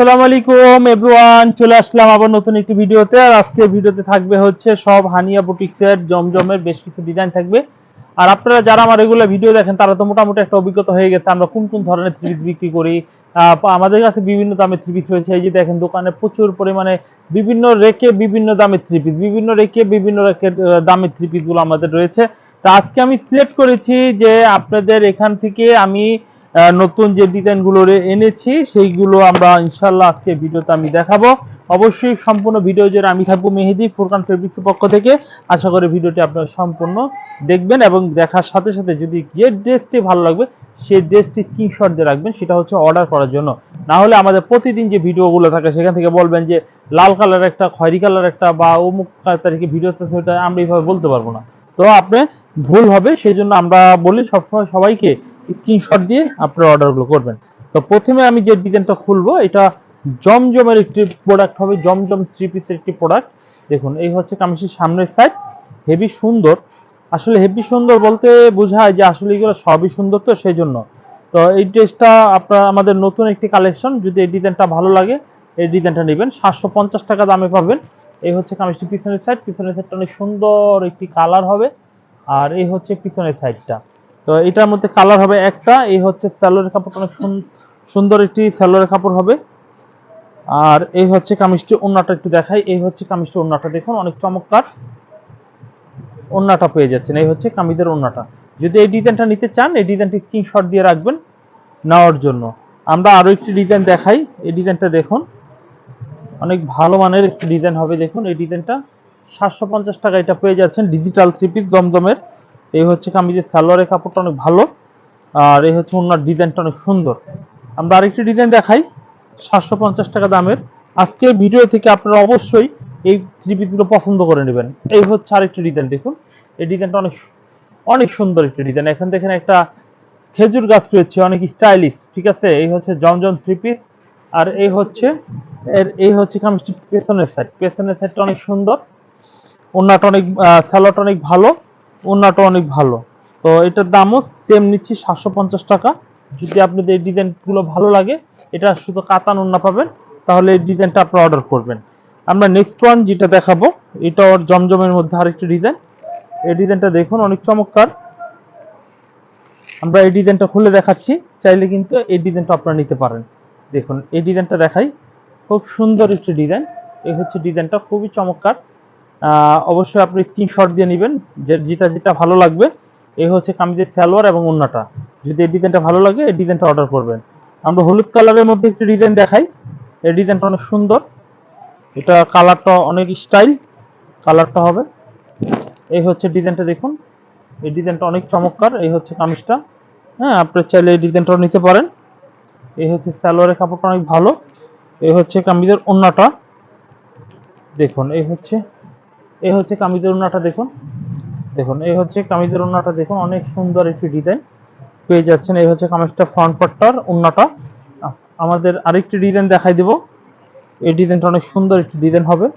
আসসালামু আলাইকুম এভরিওয়ান চলে আসলাম আবার নতুন একটি ভিডিওতে। আর আজকে ভিডিওতে থাকবে হচ্ছে সব হানিয়া বুটিক্সের জমজমের বেশ কিছু ডিজাইন থাকবে। আর আপনারা যারা আমার রেগুলার ভিডিও দেখেন, তারা তো মোটামুটি একটা অভিজ্ঞতা হয়ে গেছে। আমরা কোন কোন ধরনের থ্রি বিক্রি করি? আমাদের কাছে বিভিন্ন দামের থ্রি পিস রয়েছে। এই যে দেখেন, দোকানে প্রচুর পরিমাণে বিভিন্ন রেকে বিভিন্ন দামের থ্রি পিস বিভিন্ন রেকে বিভিন্ন রেকের দামের থ্রি পিসগুলো আমাদের রয়েছে। তো আজকে আমি সিলেক্ট করেছি যে আপনাদের এখান থেকে আমি নতুন যে ডিজাইনগুলো এনেছি, সেইগুলো আমরা ইনশাল্লাহ আজকে ভিডিওতে আমি দেখাবো। অবশ্যই সম্পূর্ণ ভিডিও জুড়ে আমি থাকব মেহেদি, ফুরকান ফেব্রিক্সের পক্ষ থেকে। আশা করি ভিডিওটি আপনারা সম্পূর্ণ দেখবেন এবং দেখার সাথে সাথে যদি যে ড্রেসটি ভালো লাগবে, সেই ড্রেসটি স্ক্রিনশট দিয়ে রাখবেন, সেটা হচ্ছে অর্ডার করার জন্য। না হলে আমাদের প্রতিদিন যে ভিডিওগুলো থাকে, সেখান থেকে বলবেন যে, লাল কালার একটা, খয়েরি কালার একটা বা অমুক তারিখে ভিডিও আছে, সেটা আমরা এইভাবে বলতে পারব না। তো আপনি ভুল হবে সেই জন্য আমরা বলি সবসময় সবাইকে স্ক্রিনশট দিয়ে আপনার অর্ডারগুলো করবেন। তো প্রথমে আমি যে ডিজাইনটা খুলবো, এটা জমজমের একটি প্রোডাক্ট হবে, জমজম থ্রি পিসের একটি প্রোডাক্ট দেখুন, এই হচ্ছে কামিজের সামনের সাইড হেভি সুন্দর। আসলে হেভি সুন্দর বলতে বোঝায় যে আসলে এগুলো সবই সুন্দর তো সেই জন্য তো এই ড্রেসটা আপনার, আমাদের নতুন একটি কালেকশন যদি এই ডিজাইনটা ভালো লাগে, এই ডিজাইনটা নেবেন। সাতশো পঞ্চাশ টাকা দামে পাবেন। এই হচ্ছে কামিজটি পিছনের সাইড পিছনের সাইডটা অনেক সুন্দর একটি কালার হবে। আর এই হচ্ছে পিছনের সাইডটা তো এটার মধ্যে কালার হবে একটা, এই হচ্ছে স্যালোরের কাপড়টা অনেক সুন্দর একটি স্যালোরের কাপড় হবে। আর এই হচ্ছে কামিজটি ওন্নাটা একটু দেখাই, এই হচ্ছে কামিজটি ওন্নাটা দেখুন, অনেক চমৎকার। ওন্নাটা পেয়ে যাচ্ছেন, এই হচ্ছে কামিজের ওন্নাটা যদি এই ডিজাইনটা নিতে চান, এই ডিজাইনটি স্ক্রিনশট দিয়ে রাখবেন নেওয়ার জন্য। আমরা আরও একটি ডিজাইন দেখাই, এই ডিজাইনটা দেখুন। অনেক ভালো মানের একটি ডিজাইন হবে, দেখুন, এই ডিজাইনটা সাতশো পঞ্চাশ টাকা এটা পেয়ে যাচ্ছেন ডিজিটাল থ্রি পিস দমদমের। এই হচ্ছে কামিজের সালোয়ারের কাপড়টা অনেক ভালো, আর এই হচ্ছে ওনার ডিজাইনটা অনেক সুন্দর। আমরা আরেকটি ডিজাইন দেখাই, সাতশো পঞ্চাশ টাকা দামের। আজকে ভিডিও থেকে আপনারা অবশ্যই এই থ্রি পিসগুলো পছন্দ করে নেবেন। এই হচ্ছে আরেকটি ডিজাইন দেখুন। এই ডিজাইনটা অনেক অনেক সুন্দর একটি ডিজাইন এখন দেখেন একটা খেজুর গাছ রয়েছে, অনেক স্টাইলিশ ঠিক আছে? এই হচ্ছে জমজম থ্রি পিস আর এই হচ্ছে, এর, এই হচ্ছে কামিজটি পেছনের সাইড পেছনের সাইডটা অনেক সুন্দর। ওন্নাটা অনেক স্যালোটা অনেক ভালো। ওন্নাটা অনেক ভালো। তো এটার দামও সেম নিচ্ছি সাতশো পঞ্চাশ টাকা। যদি আপনাদের এই ডিজাইনগুলো ভালো লাগে, এটা শুধু কাতান ওন্না পাবেন, তাহলে এই ডিজাইনটা আপনারা অর্ডার করবেন। আমরা নেক্সট ওয়ান যেটা দেখাবো এটা ওর জমজমের মধ্যে আরেকটি ডিজাইন। এই ডিজাইনটা দেখুন, অনেক চমৎকার। আমরা এই ডিজাইনটা খুলে দেখাচ্ছি, চাইলে কিন্তু এই ডিজাইনটা আপনারা নিতে পারেন। দেখুন, এই ডিজাইনটা দেখাই। খুব সুন্দর একটি ডিজাইন। এই হচ্ছে ডিজাইনটা, খুবই চমৎকার। অবশ্যই আপনি স্ক্রিনশট দিয়ে নেবেন। যে যেটা যেটা ভালো লাগবে, এই হচ্ছে কামিজের সালোয়ার এবং ওন্নাটা। যদি এই ডিজাইনটা ভালো লাগে, এই ডিজাইনটা অর্ডার করবেন। আমরা হলুদ কালারের মধ্যে একটি ডিজাইন দেখাই। এই ডিজাইনটা অনেক সুন্দর। এটা কালারটা অনেক স্টাইল কালারটা হবে। এই হচ্ছে ডিজাইনটা দেখুন। এই ডিজাইনটা অনেক চমৎকার। এই হচ্ছে কামিজটা। হ্যাঁ আপনি চাইলে এই ডিজাইনটাও নিতে পারেন। এই হচ্ছে সালোয়ারের কাপড়টা অনেক ভালো। এই হচ্ছে কামিজের ওন্নাটা। দেখুন, এই হচ্ছে এই হচ্ছে কামিজের ওন্নাটা দেখুন। দেখুন এই হচ্ছে কামিজের ওন্নাটা দেখুন, অনেক সুন্দর একটি ডিজাইন। পেয়ে যাচ্ছেন এই হচ্ছে কামিজটা ফ্রন্ট পার্টটার ওন্নাটা আ- আমাদের আরেকটি ডিজাইন দেখাই দেব। এই ডিজাইনটা অনেক সুন্দর একটি ডিজাইন হবে।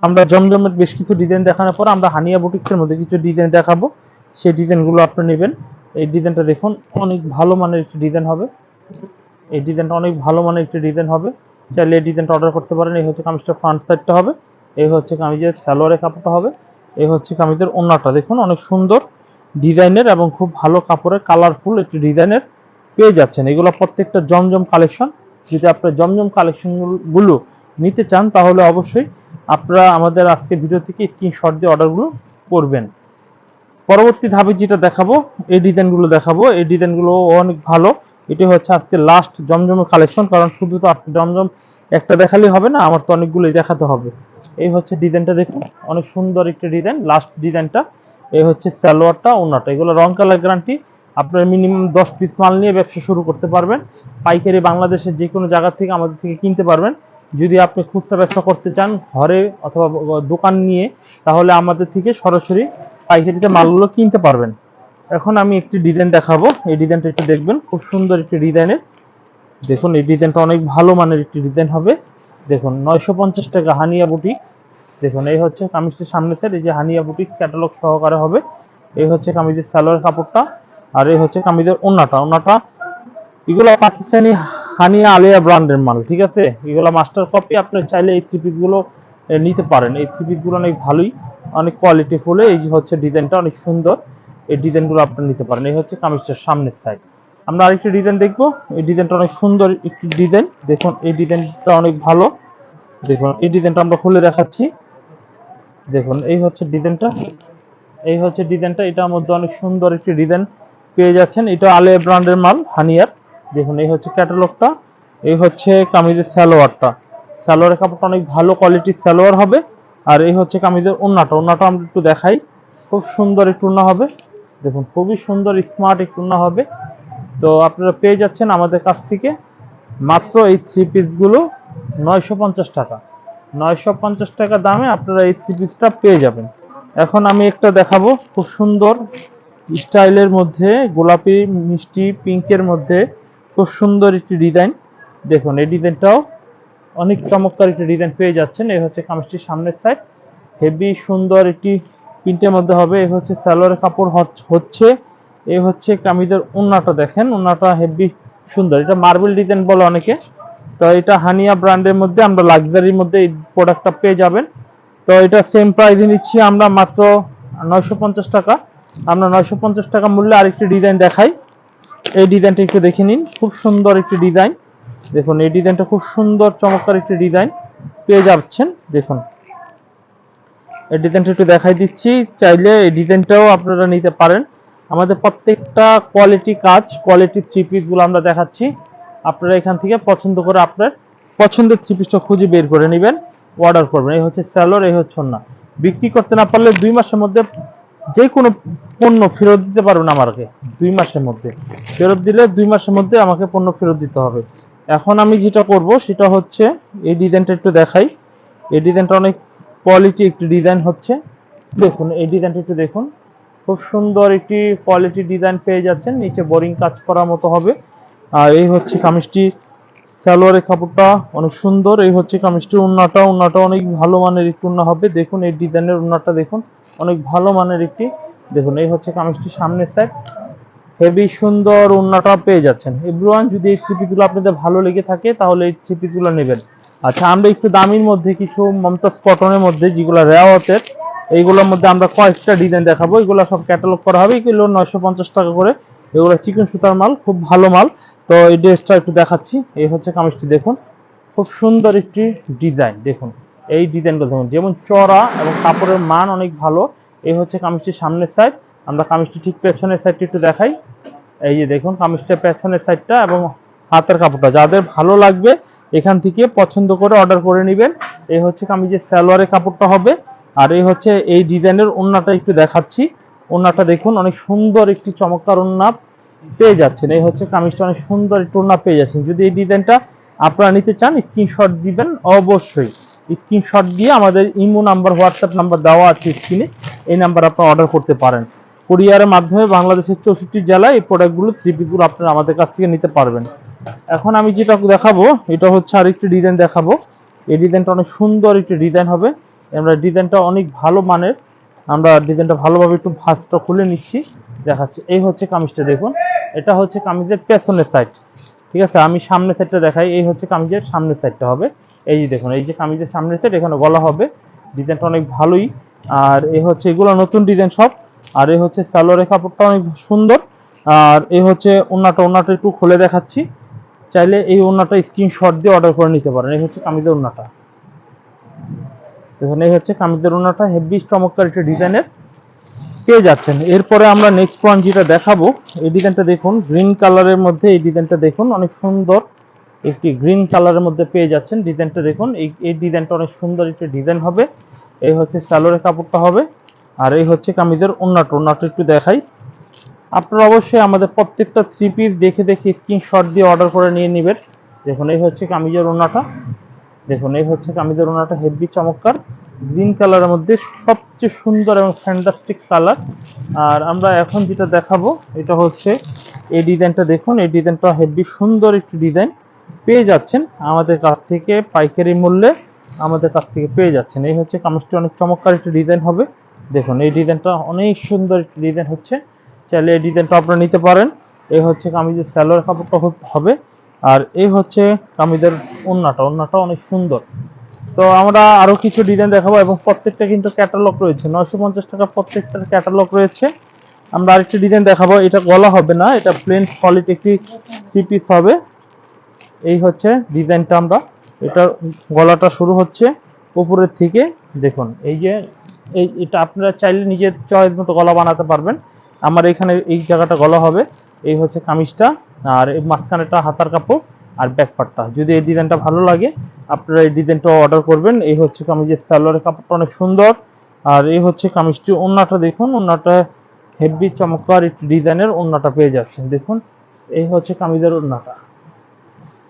আমরা জমজমের বেশ কিছু ডিজাইন দেখানোর পর আমরা হানিয়া বুটিক্সের মধ্যে কিছু ডিজাইন দেখাবো। সেই ডিজাইনগুলো আপনি নেবেন। এই ডিজাইনটা দেখুন, অনেক ভালো মানের একটি ডিজাইন হবে। এই ডিজাইনটা অনেক ভালো মানের একটি ডিজাইন হবে। চাইলে এই ডিজাইনটা অর্ডার করতে পারেন। এই হচ্ছে কামিজটা ফ্রন্ট সাইডটা হবে। এই হচ্ছে কামিজের সালোয়ারের কাপড়টা হবে। এই হচ্ছে কামিজের ওন্নাটা। দেখুন, অনেক সুন্দর ডিজাইনের এবং খুব ভালো কাপড়ের কালারফুল একটি ডিজাইনের পেয়ে যাচ্ছেন। এগুলো প্রত্যেকটা জমজম কালেকশন। যদি আপনার জমজম কালেকশনগুলো নিতে চান, তাহলে অবশ্যই আপনারা আমাদের আজকে ভিডিও থেকে স্ক্রিনশট দিয়ে অর্ডারগুলো করবেন। পরবর্তী ধাপে যেটা দেখাবো, এই ডিজাইনগুলো দেখাবো। এই ডিজাইনগুলো অনেক ভালো। এটি হচ্ছে আজকে লাস্ট জমজমের কালেকশন কারণ শুধু তো আজকে জমজম একটা দেখালেই হবে না, আমার তো অনেকগুলোই দেখাতে হবে। এই হচ্ছে ডিজাইনটা দেখুন, অনেক সুন্দর একটা ডিজাইন লাস্ট ডিজাইনটা, এই হচ্ছে সালোয়ারটা, ওনাটা। এগুলো রং কালার গ্যারান্টি আপনার মিনিমাম দশ পিস মাল নিয়ে ব্যবসা শুরু করতে পারবেন। পাইকারি বাংলাদেশের যে কোনো জায়গা থেকে আমাদের থেকে কিনতে পারবেন। যদি আপনি খুচরা ব্যবসা করতে চান ঘরে অথবা দোকান নিয়ে, তাহলে আমাদের থেকে সরাসরি পাইকারিতে মালগুলো কিনতে পারবেন। এখন আমি একটি ডিজাইন দেখাবো। এই ডিজাইনটা একটু দেখবেন, খুব সুন্দর একটি ডিজাইনের। দেখুন, এই ডিজাইনটা অনেক ভালো মানের একটি ডিজাইন হবে। দেখুন নয়শো পঞ্চাশ টাকা হানিয়া বুটিক্স দেখুন এই হচ্ছে কামিজটির সামনে সাইড এই যে হানিয়া বুটিক্স ক্যাটালগ সহকারে হবে। এই হচ্ছে কামিজের সালোয়ার কাপড়টা আর এই হচ্ছে কামিজের ওন্নাটা। ওন্নাটা এগুলো পাকিস্তানি হানিয়া আলিয়া ব্র্যান্ডের মাল ঠিক আছে? এগুলো মাস্টার কপি আপনি চাইলে এই থ্রি গুলো এ, নিতে পারেন। এই থ্রি গুলো অনেক ভালোই অনেক কোয়ালিটি ফুলে। এই যে হচ্ছে ডিজাইনটা অনেক সুন্দর। এই ডিজাইনগুলো আপনি নিতে পারেন। এই হচ্ছে কামিজটার সামনের সাইড আমরা আরেকটি ডিজাইন দেখব। এই ডিজাইনটা অনেক সুন্দর একটি ডিজাইন দেখুন, এই ডিজাইনটা অনেক ভালো। দেখুন, এই ডিজাইনটা আমরা খুলে দেখাচ্ছি। দেখুন, এই হচ্ছে ডিজাইনটা এই হচ্ছে ডিজাইনটা এটার মধ্যে অনেক সুন্দর একটি ডিজাইন পেয়ে যাচ্ছেন। এটা আলে ব্র্যান্ডের মাল হানিয়ার দেখুন, এই হচ্ছে ক্যাটালগটা এই হচ্ছে কামিজের সালোয়ারটা। সালোয়ারের কাপড়টা অনেক ভালো কোয়ালিটির সালোয়ার হবে। আর এই হচ্ছে কামিজের ওন্নাটা ওন্নাটা আমরা একটু দেখাই। খুব সুন্দর একটু ওন্না হবে। দেখুন, খুবই সুন্দর স্মার্ট একটু ওন্না হবে। তো আপনারা পেয়ে যাচ্ছেন আমাদের কাছ থেকে মাত্র এই থ্রি পিসগুলো নয়শো পঞ্চাশ টাকা। নয়শো পঞ্চাশ টাকা দামে আপনারা এই থ্রি পিসটা পেয়ে যাবেন। এখন আমি একটা দেখাবো খুব সুন্দর স্টাইলের মধ্যে, গোলাপি, মিষ্টি, পিঙ্কের মধ্যে খুব সুন্দর একটি ডিজাইন। দেখুন, এই ডিজাইনটাও অনেক চমৎকার একটি ডিজাইন পেয়ে যাচ্ছেন। এই হচ্ছে কামিজটির সামনের সাইড হেভি সুন্দর একটি প্রিন্টের মধ্যে হবে। এই হচ্ছে সালোয়ারের কাপড় হচ্ছে এই হচ্ছে কামিজের ওন্নাটা দেখেন ওন্নাটা হেভি সুন্দর। এটা মার্বেল ডিজাইন বলে অনেকে। তো এটা হানিয়া ব্র্যান্ডের মধ্যে আমরা লাক্সারির মধ্যে এই প্রোডাক্টটা পেয়ে যাবেন। তো এটা সেম প্রাইসে নিচ্ছি আমরা মাত্র নয়শো পঞ্চাশ টাকা। আমরা নয়শো পঞ্চাশ টাকা মূল্যে আরেকটি ডিজাইন দেখাই। এই ডিজাইনটা একটু দেখে নিন। খুব সুন্দর একটি ডিজাইন। দেখুন, এই ডিজাইনটা খুব সুন্দর, চমৎকার একটি ডিজাইন। পেয়ে যাচ্ছেন, দেখুন। এই ডিজাইনটা একটু দেখাই দিচ্ছি। চাইলে এই ডিজাইনটাও আপনারা নিতে পারেন। আমাদের প্রত্যেকটা কোয়ালিটি কাজ কোয়ালিটি থ্রি পিসগুলো আমরা দেখাচ্ছি। আপনারা এখান থেকে পছন্দ করে আপনার পছন্দের থ্রি পিসটা খুঁজে বের করে নেবেন অর্ডার করবেন। এই হচ্ছে স্যালোর এই হচ্ছে না বিক্রি করতে না পারলে দুই মাসের মধ্যে যে কোনো পণ্য ফেরত দিতে পারবেন আমাকে, দুই মাসের মধ্যে। ফেরত দিলে দুই মাসের মধ্যে আমাকে পণ্য ফেরত দিতে হবে। এখন আমি যেটা করব, সেটা হচ্ছে এই ডিজাইনটা একটু দেখাই। এই ডিজাইনটা অনেক কোয়ালিটি একটু ডিজাইন হচ্ছে। দেখুন, এই ডিজাইনটা একটু দেখুন। খুব সুন্দর একটি কোয়ালিটি ডিজাইন পেয়ে যাচ্ছেন। নিচে বোরিং কাজ করার মতো হবে। আর এই হচ্ছে কামিজটি। সালোয়ারের কাপড়টা অনেক সুন্দর। এই হচ্ছে কামিজটির উন্নাটা। উন্নাটা অনেক ভালো মানের একটি উন্না হবে। দেখুন, এই ডিজাইনের উন্নাটা দেখুন। অনেক ভালো মানের একটি। দেখুন, এই হচ্ছে কামিজটির সামনের সাইড হেভি সুন্দর উন্নাটা পেয়ে যাচ্ছেন। এভরিওয়ান, যদি এই থ্রিপিগুলো আপনাদের ভালো লেগে থাকে, তাহলে এই থ্রিপিগুলো নেবেন। আচ্ছা আমরা একটু দামির মধ্যে, কিছু মমতাজ কটনের মধ্যে, যেগুলো রেওয়াতের এইগুলোর মধ্যে আমরা কয়েকটা ডিজাইন দেখাবো। এগুলো সব ক্যাটালগ করা হবে। এগুলো নয়শো পঞ্চাশ টাকা করে। এগুলো চিকেন সুতার মাল, খুব ভালো মাল। তো এই ড্রেসটা একটু দেখাচ্ছি। এই হচ্ছে কামিজটি, দেখুন। খুব সুন্দর একটি ডিজাইন দেখুন। এই ডিজাইনগুলো দেখুন। যেমন চড়া এবং কাপড়ের মান অনেক ভালো। এই হচ্ছে কামিজটির সামনের সাইড আমরা কামিজটি ঠিক পেছনের সাইডটি একটু দেখাই। এই যে দেখুন, কামিজটার পেছনের সাইডটা এবং হাতের কাপড়টা। যাদের ভালো লাগবে, এখান থেকে পছন্দ করে অর্ডার করে নেবেন। এই হচ্ছে কামিজের সালোয়ারের কাপড়টা হবে। আর এই হচ্ছে এই ডিজাইনের ওন্নাটা একটু দেখাচ্ছি। ওন্নাটা দেখুন, অনেক সুন্দর একটি চমৎকার ওন্না পেয়ে যাচ্ছেন। এই হচ্ছে কামিজটা, অনেক সুন্দর একটু ওন্না পেয়ে যাচ্ছেন। যদি এই ডিজাইনটা আপনারা নিতে চান স্ক্রিনশট দিবেন, অবশ্যই। স্ক্রিনশট দিয়ে আমাদের ইমো নাম্বার হোয়াটসঅ্যাপ নাম্বার দেওয়া আছে স্ক্রিনে এই নাম্বার আপনারা অর্ডার করতে পারেন। কুরিয়ারের মাধ্যমে বাংলাদেশের চৌষট্টি জেলায় এই প্রোডাক্টগুলো থ্রি পিসগুলো আপনারা আমাদের কাছ থেকে নিতে পারবেন। এখন আমি যেটা দেখাবো, এটা হচ্ছে আরেকটি ডিজাইন দেখাবো। এই ডিজাইনটা অনেক সুন্দর একটি ডিজাইন হবে। আমরা ডিজাইনটা অনেক ভালো মানের। আমরা ডিজাইনটা ভালোভাবে একটু ভাঁজটা খুলে নিচ্ছি। দেখাচ্ছি। এই হচ্ছে কামিজটা, দেখুন। এটা হচ্ছে কামিজের পেছনের সাইড ঠিক আছে? আমি সামনের সাইডটা দেখাই। এই হচ্ছে কামিজের সামনের সাইডটা হবে। এই যে দেখুন, এই যে কামিজের সামনের সাইড এখানে গলা হবে। ডিজাইনটা অনেক ভালোই। আর এই হচ্ছে, এগুলো নতুন ডিজাইন সব। আর এই হচ্ছে সালোয়ারের কাপড়টা অনেক সুন্দর। আর এই হচ্ছে ওন্নাটা ওন্নাটা একটু খুলে দেখাচ্ছি। চাইলে এই ওন্নাটা স্ক্রিনশট দিয়ে অর্ডার করে নিতে পারেন। এই হচ্ছে কামিজের ওন্নাটা। দেখুন এই হচ্ছে কামিজের ওন্নাটা হেভি চমৎকার একটা ডিজাইনের পেয়ে যাচ্ছেন। এরপরে আমরা নেক্সট পয়েন্ট যেটা দেখাবো, এই ডিজাইনটা দেখুন গ্রিন কালারের মধ্যে এই ডিজাইনটা দেখুন, অনেক সুন্দর একটি গ্রিন কালারের মধ্যে পেয়ে যাচ্ছেন ডিজাইনটা দেখুন। এই ডিজাইনটা অনেক সুন্দর একটি ডিজাইন হবে। এই হচ্ছে সালোয়ারের কাপড়টা হবে, আর এই হচ্ছে কামিজের ওন্নাটা ওন্নাটা একটু দেখাই। আপনারা অবশ্যই আমাদের প্রত্যেকটা থ্রি পিস দেখে দেখে স্ক্রিনশট দিয়ে অর্ডার করে নিয়ে নেবেন। দেখুন, এই হচ্ছে কামিজের ওন্নাটা দেখুন, এই হচ্ছে কামিজের ওন্নাটা হেভি চমৎকার। গ্রিন কালারের মধ্যে সবচেয়ে সুন্দর এবং ফ্যান্টাস্টিক কালার আর আমরা এখন যেটা দেখাবো, এটা হচ্ছে এই ডিজাইনটা দেখুন, এই ডিজাইনটা হেভি সুন্দর একটি ডিজাইন। পেয়ে যাচ্ছেন আমাদের কাছ থেকে পাইকারি মূল্যে আমাদের কাছ থেকে পেয়ে যাচ্ছেন। এই হচ্ছে কামিজটি অনেক চমৎকার একটি ডিজাইন হবে। দেখুন, এই ডিজাইনটা অনেক সুন্দর একটি ডিজাইন হচ্ছে। চাইলে এই ডিজাইনটা আপনারা নিতে পারেন। এই হচ্ছে কামিজের স্যালোয়ার কাপড়টা হবে। আর এই হচ্ছে কামিজের ওন্নাটা। ওন্নাটা অনেক সুন্দর। তো আমরা আরও কিছু ডিজাইন দেখাবো এবং প্রত্যেকটা কিন্তু ক্যাটালগ রয়েছে। নয়শো পঞ্চাশ টাকা প্রত্যেকটার ক্যাটালগ রয়েছে। আমরা আরেকটি ডিজাইন দেখাবো। এটা গলা হবে না, এটা প্লেন সলিড একটি থ্রি পিস হবে। এই হচ্ছে ডিজাইনটা আমরা। এটা গলাটা শুরু হচ্ছে উপরের থেকে। দেখুন, এই যে, এই, এটা আপনারা চাইলে নিজের চয়েস মতো গলা বানাতে পারবেন। আমার এখানে এই জায়গাটা গলা হবে। এই হচ্ছে কামিজটা, আর এই মাঝখানেটা হাতার কাপড় আর ব্যাক পার্টটা যদি এই ডিজাইনটা ভালো লাগে, আপনারা এই ডিজাইনটা অর্ডার করবেন। এই হচ্ছে কামিজের সালোয়ারের কাপড়টা অনেক সুন্দর। আর এই হচ্ছে কামিজটি ওন্নাটা দেখুন ওন্নাটা হেভি চমৎকার একটি ডিজাইনের ওন্নাটা পেয়ে যাচ্ছেন। দেখুন, এই হচ্ছে কামিজের ওন্নাটা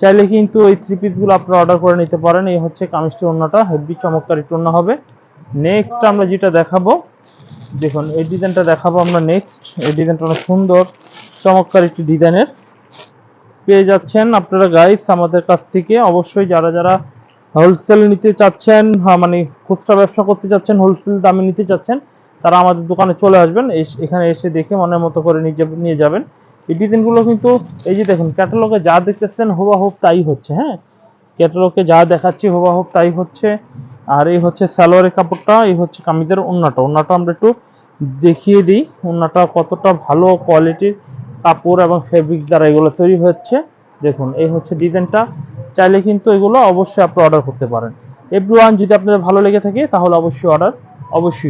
চাইলে কিন্তু এই থ্রি পিসগুলো আপনারা অর্ডার করে নিতে পারেন। এই হচ্ছে কামিজটি ওন্নাটা হেভি চমৎকার একটি ওন্না হবে। নেক্সট আমরা যেটা দেখাবো, দেখুন, এই ডিজাইনটা দেখাবো আমরা নেক্সট এই ডিজাইনটা অনেক সুন্দর। চমৎকার একটি ডিজাইনের পেয়ে যাচ্ছেন আপনারা গাইস আমাদের কাছ থেকে। অবশ্যই যারা যারা হোলসেল নিতে চাচ্ছেন হ্যাঁ, মানে খুচরা ব্যবসা করতে চাচ্ছেন হোলসেল দামে নিতে চাচ্ছেন তারা আমাদের দোকানে চলে আসবেন এখানে এসে দেখে মনের মতো করে নিয়ে যাবেন- এই ডিজাইনগুলো কিন্তু এই যে দেখুন ক্যাটালগে যা দেখতেছেন হুবাহুব তাই হচ্ছে হ্যাঁ? ক্যাটালগে যা দেখাচ্ছি হুবাহুব তাই হচ্ছে। আর এই হচ্ছে সালোয়ারের কাপড়টা এই হচ্ছে কামিজের ওন্নাটা। ওন্নাটা আমরা একটু দেখিয়ে দিই ওন্নাটা কতটা ভালো কোয়ালিটির কাপড় এবং ফেব্রিক্স দ্বারা এগুলো তৈরি হচ্ছে। দেখুন, এই হচ্ছে ডিজাইনটা চাইলে কিন্তু এগুলো অবশ্যই আপনি অর্ডার করতে পারেন। এভরিওয়ান যদি আপনাদের ভালো লেগে থাকে, তাহলে অবশ্যই অর্ডার অবশ্যই